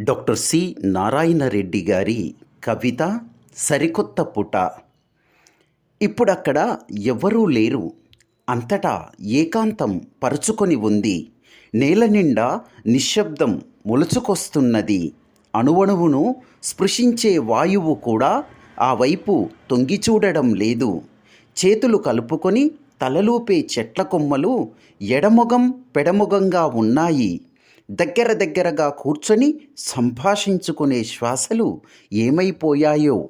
Doctor C. Narayana Reddy గారి కవిత సరికొత్త పుట. ఇప్పుడు అక్కడ ఎవ్వరూ లేరు. అంతటా ఏకాంతం పరుచుకొని ఉంది. నేల నిండా నిశ్శబ్దం మొలుచుకొస్తున్నది. అణువణువును స్పృశించే వాయువు కూడా ఆ వైపు తొంగిచూడడం లేదు. చేతులు కలుపుకొని తలలూపే చెట్ల కొమ్మలు ఎడమొగం పెడమొగంగా ఉన్నాయి. దగ్గర దగ్గరగా కూర్చొని సంభాషించుకునే శ్వాసలు ఏమైపోయాయో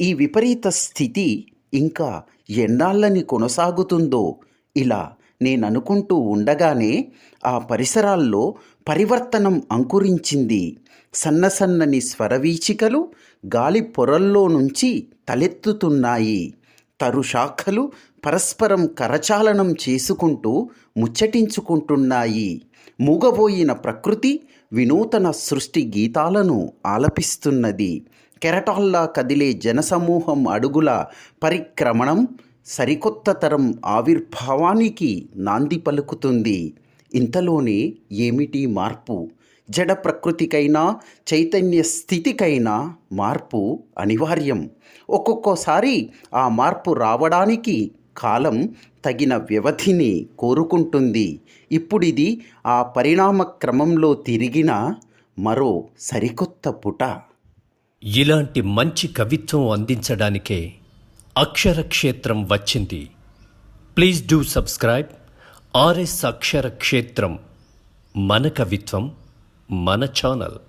ఈ విపరీత స్థితి ఇంకా ఎన్నాళ్ళని కొనసాగుతుందో ఇలా నేననుకుంటూ ఉండగానే ఆ పరిసరాల్లో పరివర్తనం అంకురించింది. సన్న సన్నని స్వరవీచికలు గాలి పొరల్లో నుంచి తలెత్తుతున్నాయి. తరుశాఖలు పరస్పరం కరచాలనం చేసుకుంటూ ముచ్చటించుకుంటున్నాయి. మూగబోయిన ప్రకృతి వినూతన సృష్టి గీతాలను ఆలపిస్తున్నది. కెరటాల్లా కదిలే జనసమూహం అడుగుల పరిక్రమణం సరికొత్త తరం ఆవిర్భావానికి నాంది పలుకుతుంది. ఇంతలోనే ఏమిటి మార్పు? జడ ప్రకృతికైనా చైతన్య స్థితికైనా మార్పు అనివార్యం. ఒక్కొక్కసారి ఆ మార్పు రావడానికి కాలం తగిన వ్యవధిని కోరుకుంటుంది. ఇప్పుడిది ఆ పరిణామ క్రమంలో తిరిగిన మరో సరికొత్త పుట. ఇలాంటి మంచి కవిత్వం అందించడానికే అక్షరక్షేత్రం వచ్చింది. Please do subscribe R S Aksharakshetram మన కవిత్వం మన ఛానల్.